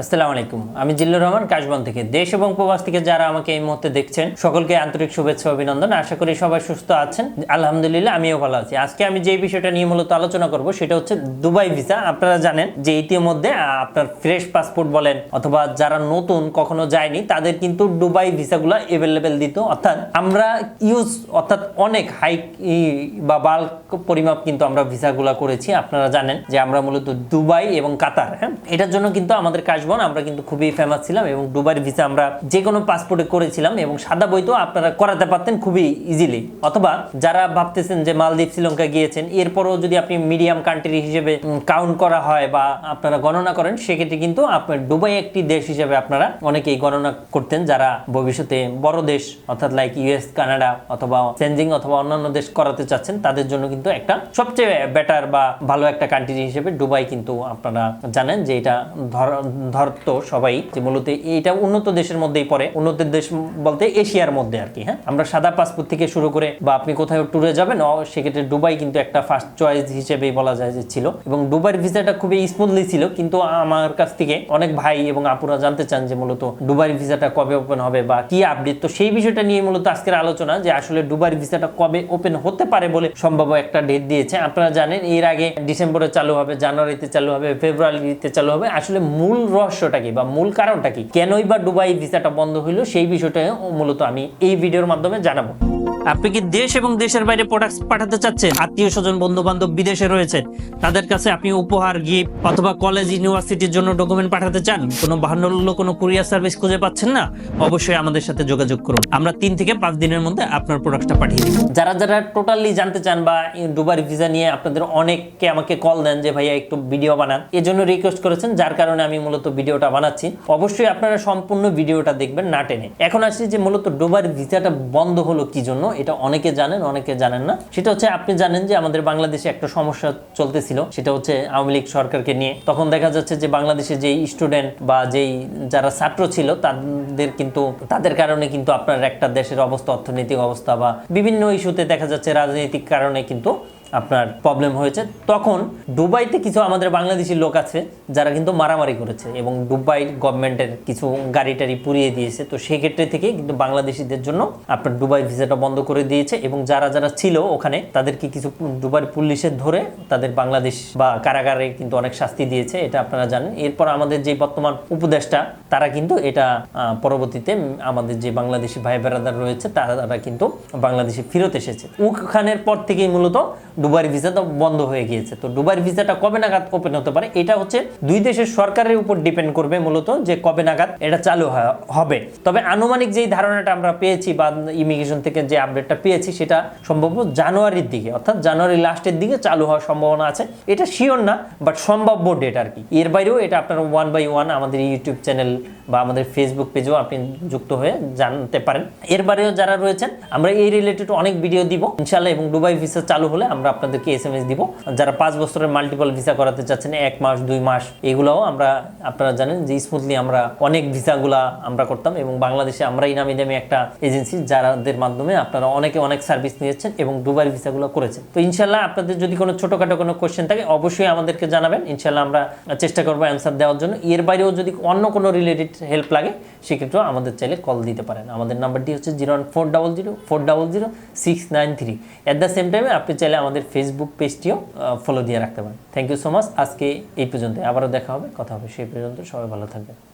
আসসালামু আলাইকুম। আমি জিল্লুর রহমান, কাশবন থেকে। দেশ এবং প্রবাস থেকে যারা আমাকে এই মুহূর্তে দেখছেন, সকলকে আন্তরিক শুভেচ্ছা অভিনন্দন। আশা করি সবাই সুস্থ আছেন। আলহামদুলিল্লাহ, আমিও ভালো আছি। আজকে আমি যে বিষয়টা নিয়ে মূলত আলোচনা করব, সেটা হচ্ছে দুবাই ভিসা। আপনারা জানেন যে ইতিমধ্যে আপনার ফ্রেশ পাসপোর্ট বলেন, অথবা যারা নতুন কখনো যায়নি, তাদের কিন্তু দুবাই ভিসাগুলো এভেলেবেল দিত। অর্থাৎ আমরা ইউজ অর্থাৎ অনেক হাই বা বাল্ক পরিমাপ কিন্তু আমরা ভিসাগুলো করেছি। আপনারা জানেন যে আমরা মূলত দুবাই এবং কাতার হ্যাঁ? এটার জন্য কিন্তু আমাদের কাশবন আমরা কিন্তু খুবই ফেমাস ছিলাম এবং দুবাইয়ের ভিসা আমরা যে কোনো পাসপোর্টে করেছিলাম এবং সাদা বই তো আপনারা করাতে পারতেন খুবই ইজিলি অথবা যারা ভাবতেছেন যে মালদ্বীপ শ্রীলঙ্কা গিয়েছেন, এরপরও যদি আপনি মিডিয়াম কান্ট্রি হিসেবে কাউন্ট করা হয় বা আপনারা গণনা করেন, সেক্ষেত্রে কিন্তু আপনার দুবাই একটি দেশ হিসেবে আপনারা অনেকেই গণনা করতেন যারা ভবিষ্যতে বড় দেশ, অর্থাৎ লাইক ইউএস কানাডা অথবা চেঞ্জিং অথবা অন্যান্য দেশ করাতে চাচ্ছেন, তাদের জন্য কিন্তু একটা সবচেয়ে বেটার বা ভালো একটা কান্ট্রি হিসেবে দুবাই কিন্তু আপনারা জানেন যে এটা ধরতো সবাই যে মূলত এটা উন্নত দেশের মধ্যেই পড়ে। উন্নত দেশ বলতে এশিয়ার মধ্যে আর কি হ্যাঁ? আমরা সাদা পাসপোর্ট থেকে শুরু করে বা আপনি কোথাও ট্যুরে যাবেন সেক্ষেত্রে দুবাই কিন্তু একটা ফার্স্ট চয়েস হিসেবেই বলা যায় যে ছিল। এবং দুবাইয়ের ভিসাটা খুবই স্মুথলি ছিল, কিন্তু আমার কাছ থেকে অনেক ভাই এবং আপুরা জানতে চান যে মূলত দুবাইয়ের ভিসাটা কবে ওপেন হবে বা কি আপডেট তো সেই বিষয়টা নিয়ে মূলত আজকের আলোচনা যে আসলে দুবাইয়ের ভিসাটা কবে ওপেন হতে পারে বলে সম্ভব একটা ডেট দিয়েছে। আপনারা জানেন, এর আগে ডিসেম্বরে চালু হবে, জানুয়ারিতে চালু হবে, ফেব্রুয়ারিতে চালু হবে। আসলে মূল রহস্যটা কি বা মূল কারণটা কি? কেনই বা দুবাই ভিসাটা বন্ধ হইল? সেই বিষয়টা মূলত আমি এই ভিডিওর মাধ্যমে জানাব। আপনি কি দেশ এবং দেশের বাইরে প্রোডাক্ট পাঠাতে চাচ্ছেন? আত্মীয় স্বজন বন্ধু বান্ধব বিদেশে রয়েছে তাদের কাছে আপনি উপহার গিফট অথবা কলেজ ইউনিভার্সিটির জন্য ডকুমেন্ট পাঠাতে চান? কোনো বাহান্ন কোনো কুরিয়ার সার্ভিস খুঁজে পাচ্ছেন না? অবশ্যই আমাদের সাথে যোগাযোগ করুন। আমরা তিন থেকে পাঁচ দিনের মধ্যে আপনার প্রোডাক্টটা পাঠিয়ে দিই যারা যারা টোটালি জানতে চান বা দুবার ভিসা নিয়ে আপনাদের অনেককে আমাকে কল দেন যে, ভাইয়া, একটু ভিডিও বানান। এজন্য রিকোয়েস্ট করেছেন, যার কারণে আমি মূলত ভিডিওটা বানাচ্ছি। অবশ্যই আপনারা সম্পূর্ণ ভিডিওটা দেখবেন না টেনে। এখন আসছি যে, মূলত ডুবার ভিসাটা বন্ধ হলো কি জন্য? এটা অনেকে জানেন অনেকে জানেন না। সেটা হচ্ছে আপনি জানেন যে আমাদের বাংলাদেশে একটা সমস্যা চলতেছিল, সেটা হচ্ছে আওয়ামী লীগ সরকারকে নিয়ে। তখন দেখা যাচ্ছে যে বাংলাদেশে যেই স্টুডেন্ট বা যেই যারা ছাত্র ছিল, তাদের কিন্তু, তাদের কারণে কিন্তু আপনার একটা দেশের অবস্থা, অর্থনৈতিক অবস্থা বা বিভিন্ন ইস্যুতে দেখা যাচ্ছে রাজনৈতিক কারণে কিন্তু আপনার প্রবলেম হয়েছে, তখন দুবাইতে কিছু আমাদের বাংলাদেশি লোক আছে যারা কিন্তু মারামারি করেছে এবং দুবাই গভর্নমেন্টের কিছু গাড়ি টাড়ি পুড়িয়ে দিয়েছে। তো সেই ক্ষেত্রে থেকে কিন্তু বাংলাদেশিদের জন্য আপনার দুবাই ভিসাটা বন্ধ করে দিয়েছে এবং যারা যারা ছিল ওখানে, তাদেরকে কিছু দুবাই পুলিশে ধরে তাদের বাংলাদেশ বা কারাগারে কিন্তু অনেক শাস্তি দিয়েছে, এটা আপনারা জানেন। এরপর আমাদের যে বর্তমান উপদেষ্টা, তারা কিন্তু এটা পরবর্তীতে আমাদের যে বাংলাদেশি ভাই বেড়াদার রয়েছে, তারা কিন্তু বাংলাদেশে ফেরত এসেছে। ওখানের পর থেকেই মূলত দুবাইয়ের ভিসাটা বন্ধ হয়ে গিয়েছে। তো দুবাইয়ের ভিসাটা কবে নাগাদ ওপেন হতে পারে, এটা হচ্ছে দুই দেশের সরকারের উপর ডিপেন্ড করবে মূলত যে কবে নাগাদ এটা চালু হবে। তবে আনুমানিক যেই ধারণাটা আমরা পেয়েছি বা ইমিগ্রেশন থেকে যে আপডেটটা পেয়েছি, সেটা সম্ভবত জানুয়ারির দিকে, অর্থাৎ জানুয়ারি লাস্টের দিকে চালু হওয়ার সম্ভাবনা আছে। এটা শিওর না বাট সম্ভাব্য ডেট আর কি। এর বাইরেও এটা আপনারা ওয়ান বাই ওয়ান আমাদের ইউটিউব চ্যানেল বা আমাদের ফেসবুক পেজেও আপনি যুক্ত হয়ে জানতে পারেন। এর বাইরেও যারা রয়েছেন, আমরা এই রিলেটেড অনেক ভিডিও দিব। ইনশাল্লাহ এবং দুবাই ভিসা চালু হলে আমরা আপনাদেরকে এস এম এস দিব। যারা পাঁচ বছরের মাল্টিপল ভিসা করাতে চাচ্ছেন, এক মাস, দুই মাস, এগুলোও আমরা, আপনারা জানেন যে স্মুথলি আমরা অনেক ভিসাগুলা আমরা করতাম এবং বাংলাদেশে আমরাই নামি দামি একটা এজেন্সি যাদের মাধ্যমে আপনারা অনেকে অনেক সার্ভিস নিয়েছেন এবং দুবাই ভিসাগুলো করেছেন। তো ইনশাল্লাহ আপনাদের যদি কোনো ছোটোখাটো কোনো কোশ্চেন থাকে, অবশ্যই আমাদেরকে জানাবেন। ইনশাল্লাহ আমরা চেষ্টা করব অ্যান্সার দেওয়ার জন্য। এর বাইরেও যদি অন্য কোনো রিলেটেড হেল্প লাগে, সেক্ষেত্রেও আমাদের চাইলে কল দিতে পারেন। আমাদের নাম্বারটি হচ্ছে zero one four double zero four double zero six nine three at the same টাইমে আপনি চাইলে আমাদের ফেসবুক পেজটিও ফলো দিয়ে রাখতে পারেন। থ্যাংক ইউ সো মাচ আজকে এই পর্যন্ত আবারও দেখা হবে। কথা হবে সেই পর্যন্ত। সবাই ভালো থাকবেন।